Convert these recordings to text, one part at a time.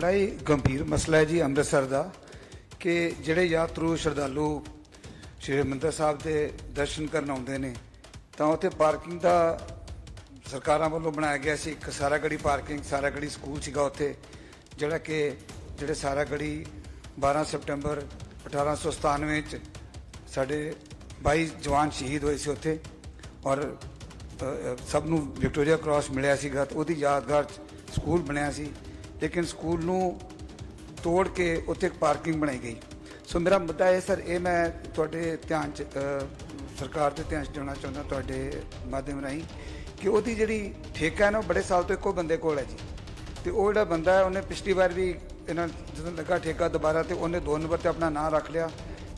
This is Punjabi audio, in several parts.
ਬੜਾ ਹੀ ਗੰਭੀਰ ਮਸਲਾ ਹੈ ਜੀ ਅੰਮ੍ਰਿਤਸਰ ਦਾ, ਕਿ ਜਿਹੜੇ ਯਾਤਰੂ ਸ਼ਰਧਾਲੂ ਸ਼੍ਰੀ ਹਰਿਮੰਦਰ ਸਾਹਿਬ ਦੇ ਦਰਸ਼ਨ ਕਰਨ ਆਉਂਦੇ ਨੇ, ਤਾਂ ਉੱਥੇ ਪਾਰਕਿੰਗ ਦਾ ਸਰਕਾਰਾਂ ਵੱਲੋਂ ਬਣਾਇਆ ਗਿਆ ਸੀ, ਇੱਕ ਸਾਰਾਗੜੀ ਪਾਰਕਿੰਗ ਸਾਰਾਗੜੀ ਸਕੂਲ ਸੀਗਾ ਉੱਥੇ, ਜਿਹੜਾ ਕਿ ਜਿਹੜੇ ਸਾਰਾਗੜੀ 12 ਸਤੰਬਰ 1897 ਚ ਸਾਡੇ 22 ਜਵਾਨ ਸ਼ਹੀਦ ਹੋਏ ਸੀ ਉੱਥੇ, ਔਰ ਸਭ ਨੂੰ ਵਿਕਟੋਰੀਆ ਕ੍ਰਾਸ ਮਿਲਿਆ ਸੀਗਾ, ਤੇ ਉਹਦੀ ਯਾਦਗਾਰ 'ਚ ਸਕੂਲ ਬਣਿਆ ਸੀ ਲੇਕਿਨ ਸਕੂਲ ਨੂੰ ਤੋੜ ਕੇ ਉੱਥੇ ਇੱਕ ਪਾਰਕਿੰਗ ਬਣਾਈ ਗਈ। ਸੋ ਮੇਰਾ ਮੁੱਦਾ ਇਹ ਸਰ, ਇਹ ਮੈਂ ਤੁਹਾਡੇ ਧਿਆਨ ਚ ਸਰਕਾਰ ਦੇ ਧਿਆਨ ਚ ਦੇਣਾ ਚਾਹੁੰਦਾ ਤੁਹਾਡੇ ਮਾਧਿਅਮ ਰਾਹੀਂ ਕਿ ਉਹਦੀ ਜਿਹੜੀ ਠੇਕਾ ਹੈ ਨਾ, ਉਹ ਬੜੇ ਸਾਲ ਤੋਂ ਇੱਕੋ ਬੰਦੇ ਕੋਲ ਹੈ ਜੀ। ਤੇ ਉਹ ਜਿਹੜਾ ਬੰਦਾ ਹੈ, ਉਹਨੇ ਪਿਛਲੀ ਵਾਰ ਵੀ ਇਹਨਾਂ ਜਦੋਂ ਲੱਗਾ ਠੇਕਾ ਦੁਬਾਰਾ ਤੇ ਉਹਨੇ ਦੋ ਨੰਬਰ ਤੇ ਆਪਣਾ ਨਾਂ ਰੱਖ ਲਿਆ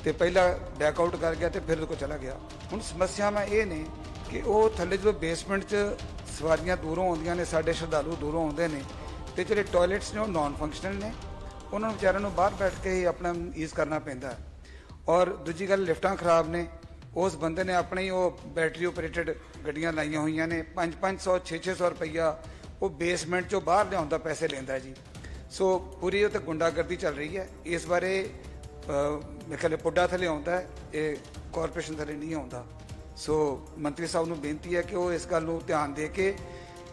ਤੇ ਪਹਿਲਾਂ ਬੈਕ ਆਊਟ ਕਰ ਗਿਆ ਤੇ ਫਿਰ ਉਹਦੇ ਕੋਲ ਚਲਾ ਗਿਆ। ਹੁਣ ਸਮੱਸਿਆਵਾਂ ਇਹ ਨੇ ਕਿ ਉਹ ਥੱਲੇ ਜਦੋਂ ਬੇਸਮੈਂਟ 'ਚ ਸਵਾਰੀਆਂ ਦੂਰੋਂ ਆਉਂਦੀਆਂ ਨੇ, ਸਾਡੇ ਸ਼ਰਧਾਲੂ ਦੂਰੋਂ ਆਉਂਦੇ ਨੇ ਤੇ ਜਿਹੜੇ ਟਾਇਲਟਸ ਨੇ ਉਹ ਨਾਨ ਫੰਕਸ਼ਨਲ ਨੇ। ਉਹਨਾਂ ਨੂੰ ਵਿਚਾਰਿਆਂ ਨੂੰ ਬਾਹਰ ਬੈਠ ਕੇ ਹੀ ਆਪਣਾ ਯੂਜ਼ ਕਰਨਾ ਪੈਂਦਾ। ਔਰ ਦੂਜੀ ਗੱਲ ਲਿਫਟਾਂ ਖਰਾਬ ਨੇ। ਉਸ ਬੰਦੇ ਨੇ ਆਪਣੀ ਉਹ ਬੈਟਰੀ ਆਪਰੇਟਡ ਗੱਡੀਆਂ ਲਾਈਆਂ ਹੋਈਆਂ ਨੇ। 5-500 6-600 ਰੁਪਈਆ ਉਹ ਬੇਸਮੈਂਟ ਚੋਂ ਬਾਹਰ ਲਿਆਉਂਦਾ ਪੈਸੇ ਲੈਂਦਾ ਜੀ। ਸੋ ਪੂਰੀ ਉਹ ਤੇ ਗੁੰਡਾਗਰਦੀ ਚੱਲ ਰਹੀ ਹੈ। ਇਸ ਬਾਰੇ ਅਹ, ਮੇਰੇ ਖਿਆਲ ਪੁੱਡਾ ਥਲੇ ਆਉਂਦਾ ਇਹ ਕਾਰਪੋਰੇਸ਼ਨ ਥਲੇ ਨਹੀਂ ਆਉਂਦਾ। ਸੋ ਮੰਤਰੀ ਸਾਹਿਬ ਨੂੰ ਬੇਨਤੀ ਹੈ ਕਿ ਉਹ ਇਸ ਗੱਲ ਨੂੰ ਧਿਆਨ ਦੇ ਕੇ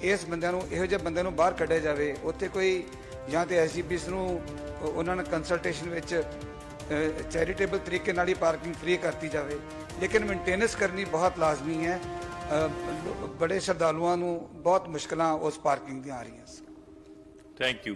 ਇਸ ਬੰਦਿਆਂ ਨੂੰ, ਇਹੋ ਜਿਹੇ ਬੰਦਿਆਂ ਨੂੰ ਬਾਹਰ ਕੱਢਿਆ ਜਾਵੇ, ਉੱਥੇ ਕੋਈ ਜਾਂ ਤੇ ਐਸਜੀਪੀਸ ਨੂੰ ਉਹਨਾਂ ਨਾਲ ਕੰਸਲਟੇਸ਼ਨ ਵਿੱਚ ਚੈਰੀਟੇਬਲ ਤਰੀਕੇ ਨਾਲ ਹੀ ਪਾਰਕਿੰਗ ਫ੍ਰੀ ਕਰਤੀ ਜਾਵੇ। ਲੇਕਿਨ ਮੇਨਟੇਨੈਂਸ ਕਰਨੀ ਬਹੁਤ ਲਾਜ਼ਮੀ ਹੈ। ਬੜੇ ਸ਼ਰਧਾਲੂਆਂ ਨੂੰ ਬਹੁਤ ਮੁਸ਼ਕਲਾਂ ਉਸ ਪਾਰਕਿੰਗ ਦੀਆਂ ਆ ਰਹੀਆਂ ਥੈਂਕ ਯੂ